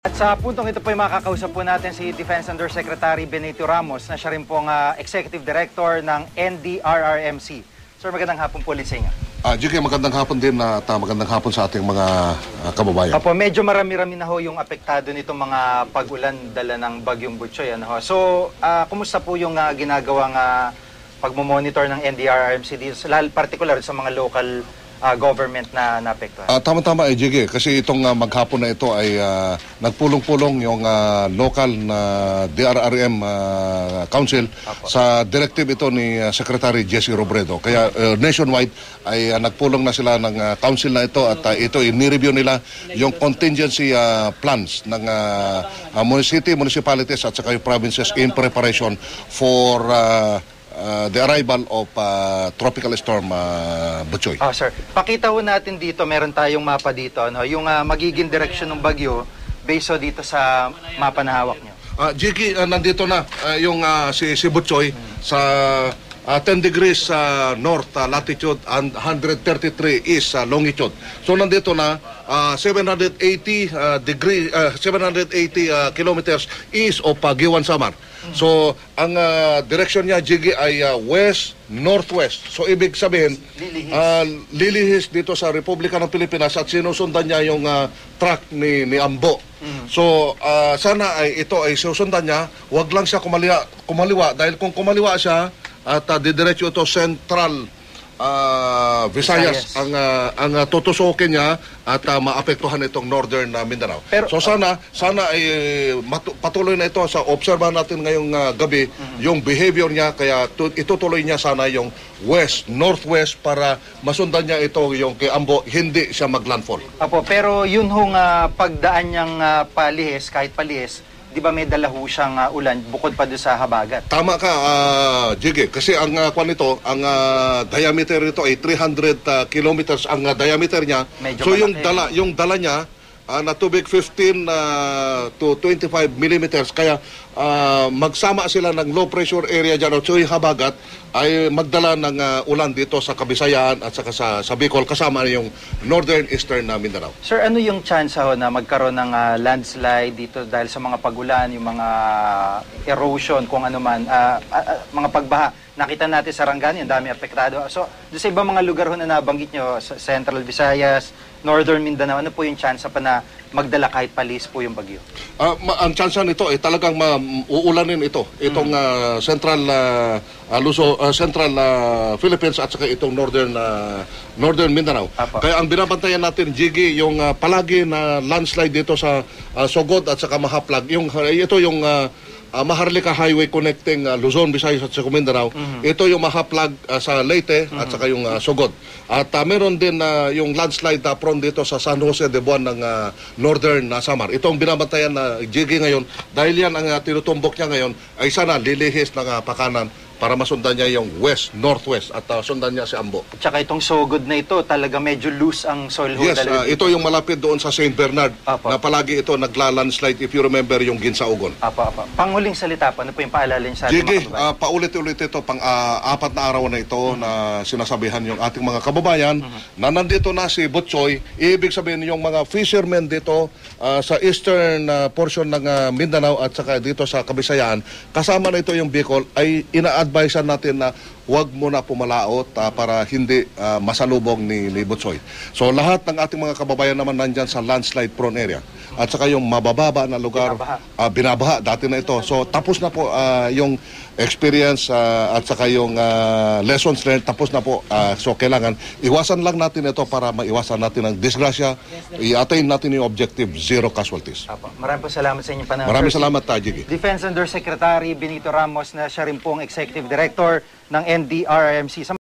At sa puntong ito po ay makakausap po natin si Defense Undersecretary Benito Ramos na siya rin pong ah, Executive Director ng NDRRMC. Sir, magandang hapon po ulit sa inyo. Ah, JK, magandang hapon din at ah, magandang hapon sa ating mga ah, kababayan. Opo, medyo marami-rami na ho yung apektado nitong mga pag-ulan dala ng Bagyong Butchoy. Ano ho. So, ah, kumusta po yung ah, ginagawang uh, pagmomonitor ng NDRRMC dito, lal particular sa mga local ah, government na naapektuhan? Ah, tama-tama eh, JK, kasi itong ah, maghapon na ito ay ah, nagpulong-pulong yung ah, local na DRRM ah, Council sa directive ito ni ah, Secretary Jesse Robredo. Kaya ah, nationwide ay ah, nagpulong na sila ng ah, council na ito at ah, ito i-review nila yung contingency ah, plans ng ah, ah, mun- city, municipalities at saka yung provinces in preparation for ah, ah, the arrival of ah, tropical storm uh, Butchoy. Ah, sir. Pakita ho natin dito, meron tayong mapa dito, ano, yung ah, magiging direction ng bagyo based ho dito sa mapa na hawak nyo. Ah, Jiki, ah, nandito na ah, yung ah, si, si Butchoy sa ah, 10 degrees sa north ah, latitude and 133 east sa longitude. So nandito na ah, 780 ah, degree ah, 780 ah, kilometers east of uh, Giwan Samar. So ang ah, direction niya Jigi ay ah, west northwest. So ibig sabihin Lilihis. ah, lilihis dito sa Republika ng Pilipinas at sinusundan niya yung ah, track ni ni Ambo. So ah, sana ay ito ay susundan niya, wag lang siya kumaliwa, kumaliwa dahil kung kumaliwa siya at uh, didiretso ito central ah, Visayas, Visayas. ang ah, ang ah, tutusukin niya at ah, maapektuhan itong northern na Mindanao. Pero- so sana sana ay matu- patuloy na ito sa obserbahan natin ngayong ah, gabi yung behavior niya kaya tu- itutuloy niya sana yung west northwest para masundan niya ito yung kay Ambo hindi siya maglandfall. Apo, pero yun hong ah, pagdaan niyang ah, palihis, kahit palihis, di ba may dala ho siyang ah, ulan bukod pa doon sa habagat? Tama ka, uh, Jiggy. Kasi ang uh, kwan nito, ang ah, diameter nito ay 300 ah, kilometers ang ah, diameter niya. Medyo so yung malaki. dala, yung dala niya ah, na tubig 15 ah, to 25 millimeters. Kaya ah, magsama sila ng low pressure area dyan o yung habagat ay magdala ng ah, ulan dito sa Kabisayan at saka sa, sa Bicol kasama yung northern eastern na Mindanao. Sir, ano yung chance ho na magkaroon ng ah, landslide dito dahil sa mga pagulan, yung mga erosion, kung ano man, ah, ah, ah, mga pagbaha? Nakita natin sa Rangani, ang dami apektado. So, doon sa ibang mga lugar ho na nabanggit nyo, sa Central Visayas, Northern Mindanao, ano po yung chance pa na magdala kahit palis po yung bagyo? Ma- ang chance nito ay talagang uulanin ito. Itong ah, Central ah, ah, Luso, ah, Central ah, Philippines at saka itong Northern ah, Northern Mindanao. Apo. Kaya ang binabantayan natin Jigi yung ah, palagi na landslide dito sa ah, Sogod at saka Mahaplag. Yung ito yung ah, ah, Maharlika Highway connecting ah, Luzon, Visayas at saka Mindanao. Ito yung Mahaplag ah, sa Leyte at saka yung ah, Sogod. At ah, meron din na yung landslide na prone dito sa San Jose de Buan ng ah, Northern na Samar. Ito ang binabantayan na Jigi ngayon dahil yan ang ah, tinutumbok niya ngayon ay sana lilihis ng ah, pakanan para masundan niya yung west, northwest at ah, sundan niya si Ambo. At saka itong sogod na ito, talaga medyo loose ang soil ho. Yes, ah, ito yung malapit doon sa St. Bernard Apo. na palagi ito nagla-landslide if you remember yung Ginsaugon. Apa, apa. Panguling salita po, ano po yung paalala niyo sa ating mga kababayan? ah, paulit-ulit ito pang ah, apat na araw na ito na sinasabihan yung ating mga kababayan na nandito na si Butchoy. Ibig sabihin yung mga fishermen dito ah, sa eastern ah, portion ng ah, Mindanao at saka dito sa Kabisayan, kasama na ito yung Bicol, ay ina-advisean natin na huwag muna pumalaot ah, para hindi ah, masalubong ni, ni Butchoy. So lahat ng ating mga kababayan naman nandyan sa landslide prone area. At saka yung mabababa na lugar, Binabaha. Ah, binabaha dati na ito. So tapos na po ah, yung experience ah, at saka yung ah, lessons learned tapos na po. Ah, so kailangan iwasan lang natin ito para maiwasan natin ang disgrasya. I-attain natin yung objective zero casualties. Maraming po salamat sa inyong panahon. Maraming salamat, Tajigi. Defense Undersecretary Benito Ramos na siya rin pong Executive Director ng NDRRMC.